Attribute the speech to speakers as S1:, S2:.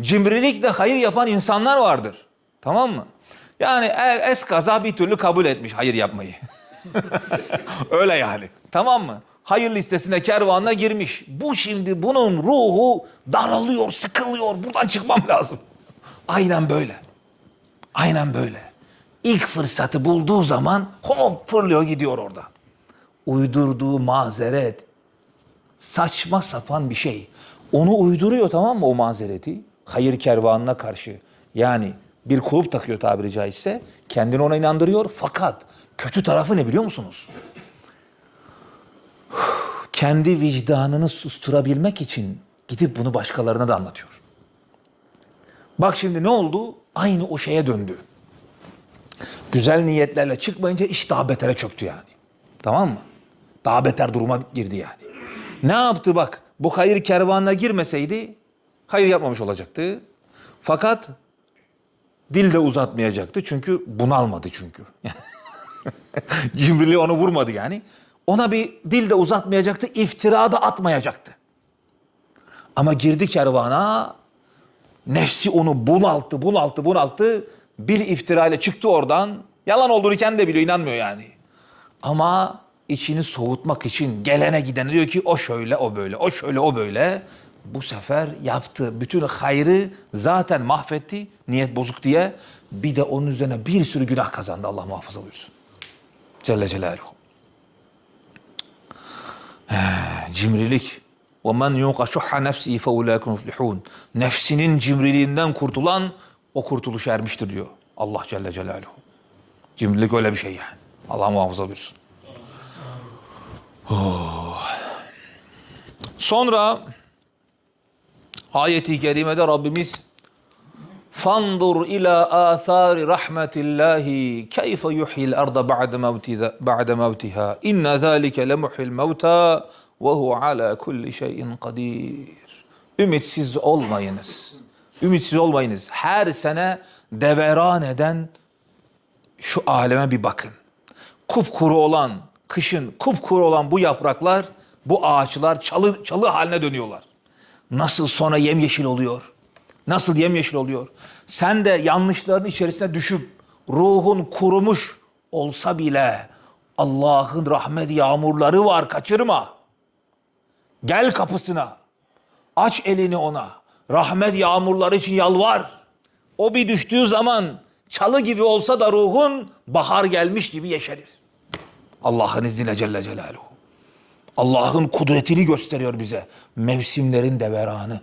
S1: Cimrilikle hayır yapan insanlar vardır. Tamam mı? Yani e- eskaza bir türlü kabul etmiş hayır yapmayı. Öyle yani. Tamam mı? Hayır listesine kervanına girmiş. Bu şimdi bunun ruhu daralıyor, sıkılıyor. Buradan çıkmam lazım. Aynen böyle. Aynen böyle. İlk fırsatı bulduğu zaman hop fırlıyor gidiyor oradan. Uydurduğu mazeret, saçma sapan bir şey. Onu uyduruyor tamam mı o mazereti? Hayır kervanına karşı. Yani bir kulüp takıyor tabiri caizse. Kendini ona inandırıyor. Fakat kötü tarafı ne biliyor musunuz? Kendi vicdanını susturabilmek için gidip bunu başkalarına da anlatıyor. Bak şimdi ne oldu? Aynı o şeye döndü. Güzel niyetlerle çıkmayınca iş daha betere çöktü yani. Tamam mı? Daha beter duruma girdi yani. Ne yaptı bak? Bu hayır kervanına girmeseydi hayır yapmamış olacaktı. Fakat dil de uzatmayacaktı çünkü bunalmadı çünkü. Cimriliği onu vurmadı yani. Ona bir dil de uzatmayacaktı, iftira da atmayacaktı. Ama girdi kervana, nefsi onu bunalttı, bunalttı, bunalttı. Bir iftirayla çıktı oradan. Yalan olduğunu kendi de biliyor, inanmıyor yani. Ama içini soğutmak için gelene gidene diyor ki o şöyle, o böyle, o şöyle, o böyle Bu sefer yaptı. Bütün hayrı zaten mahvetti. Niyet bozuk diye. Bir de onun üzerine bir sürü günah kazandı. Allah muhafaza buyursun. Celle Celaluhu. He, Cimrilik. وَمَنْ يُوقَ شُحَّ نَفْسِهِ فَاُولَٰئِكُمْ مُفْلِحُونَ Nefsinin cimriliğinden kurtulan o kurtuluş ermiştir diyor Allah Celle Celaluhu. Cimrilik öyle bir şey yani. Allah muhafaza buyursun. Oh. Sonra ayeti kerimede Rabbimiz Fandur ila athari rahmetillahi keyfe yuhyil arda ba'de mevtiha ba'de mevtiha inne zalike lemuhyil mevta ve hu ala kulli şeyin kadir. Ümitsiz olmayınız. Ümitsiz olmayınız. Her sene deveran eden şu aleme bir bakın. Kupkuru olan, kışın kupkuru olan bu yapraklar, bu ağaçlar çalı, çalı haline dönüyorlar. Nasıl sonra yemyeşil oluyor? Nasıl yemyeşil oluyor? Sen de yanlışların içerisine düşüp ruhun kurumuş olsa bile Allah'ın rahmet yağmurları var kaçırma. Gel kapısına. Aç elini ona. Rahmet yağmurları için yalvar. O bir düştüğü zaman çalı gibi olsa da ruhun bahar gelmiş gibi yeşerir. Allah'ın izniyle Celle Celaluhu. Allah'ın kudretini gösteriyor bize. Mevsimlerin deveranı.